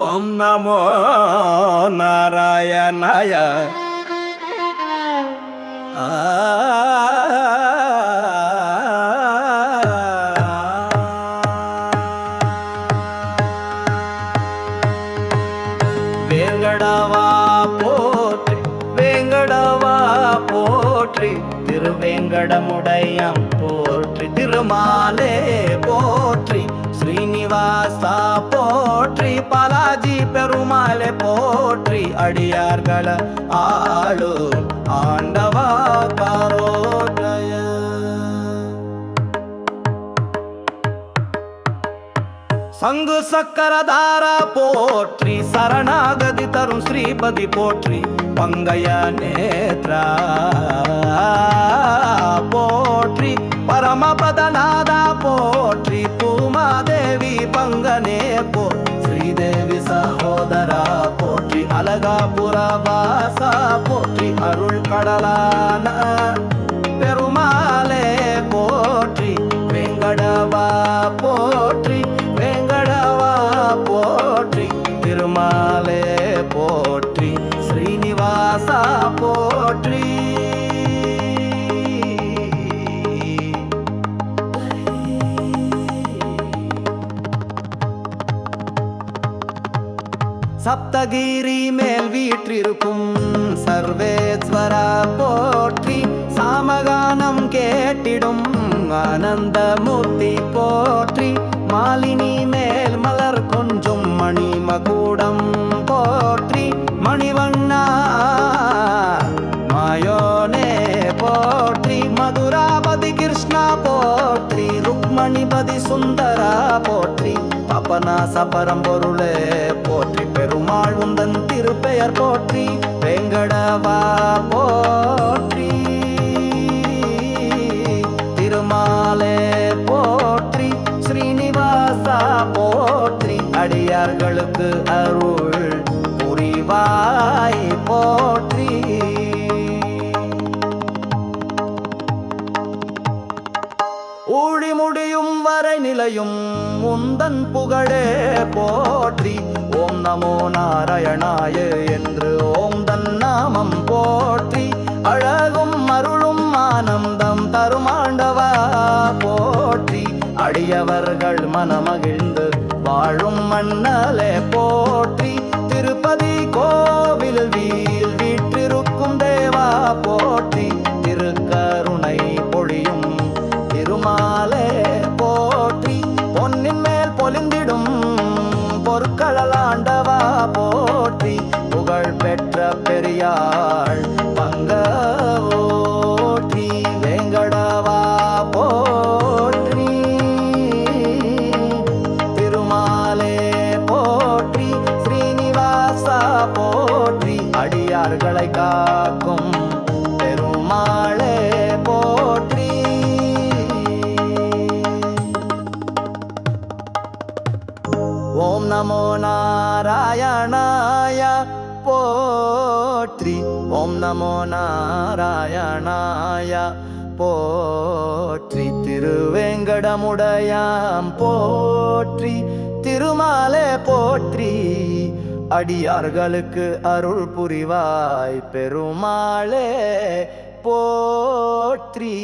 ஓம் நமோ நாராயணாய வேங்கடவா போற்றி வேங்கடவா போற்றி திருவேங்கடமுடையம் போற்றி திருமாலே போற்றி ஸ்ரீனிவாசா அடியார்கள ஆளு ஆண்டவா காரோடய சங்கு சக்கரதார போற்றி சரணாகதி தரும் ஸ்ரீபதி போற்றி பங்கைய நேத்ரா போற்றி பரமபதநாதா போற்றி பூமாதேவி பங்கனே போ அழகா புறவாசா போற்றி அருள் கடலான பெருமாளே போற்றி வெங்கடவா போற்றி வெங்கடவா போற்றி திருமாலே போற்றி ஸ்ரீனிவாசா போற்றி. சப்தகிரி மேல் வீற்றிருக்கும் சர்வேஸ்வரா போற்றி சாமகானம் கேட்டிடும் ஆனந்தமூர்த்தி போற்றி மாலினி மேல் மலர் கொஞ்சும் மணிமகுடம் போற்றி மணிவண்ணா மாயோனே போற்றி மதுராபதி கிருஷ்ணா போற்றி ருக்மணிபதி சுந்தரா போற்றி பபநாச சபரம் பொருளே பெருமாள் உந்தன் திருப்பெயர் போற்றி வெங்கடவா போற்றி. திருமாலே போற்றி ஸ்ரீனிவாசா போற்றி. அடியார்களுக்கு அருள் புரிவாய் போற்றி. வரை நிலையும் உந்தன் புகழே போற்றி. ஓம் நமோ நாராயணாய என்று ஓம் தன் நாமம் போற்றி. அழகும் அருளும் ஆனந்தம் தருமாண்டவா போற்றி. அடியவர்கள் மனமகிழ்ந்து வாழும் மண்ணலே போற்றி. திருப்பதி கோவில் வீல் வீற்றிருக்கும் பொலிந்திடும் மேல் ஆண்டவா போற்றி புகழ் பெற்ற பெரியாள் பங்க ஓற்றி வேங்கடவா போற்றி. திருமாலே போற்றி ஸ்ரீனிவாசா போற்றி அடியார்களை கா ஓம் நமோ நாராயணாய போற்றி. ஓம் நமோ நாராயணாய போற்றி. திருவேங்கடமுடையாம் போற்றி. திருமாலே போற்றி. அடியார்களுக்கு அருள் புரிவாய் பெருமாளே போற்றி.